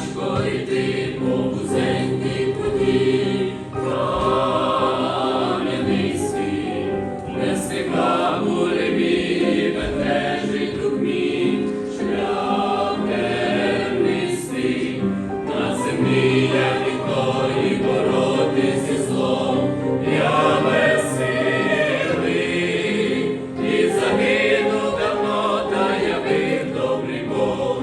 важко йти по вузенькій путі, кам'яний світ, не стига буреві, бентежить дух мій, шлях тернистий, на землі я ніхто і злом, я безсилий, і загинув давно, та явив добрий Бог,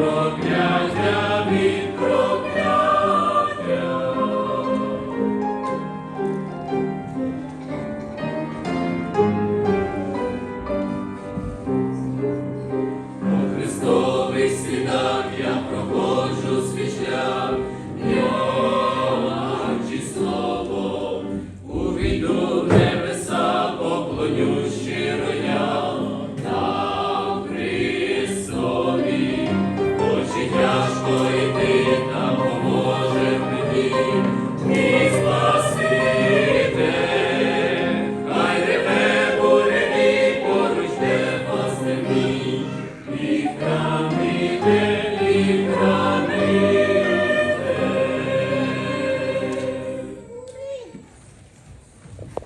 Yeah.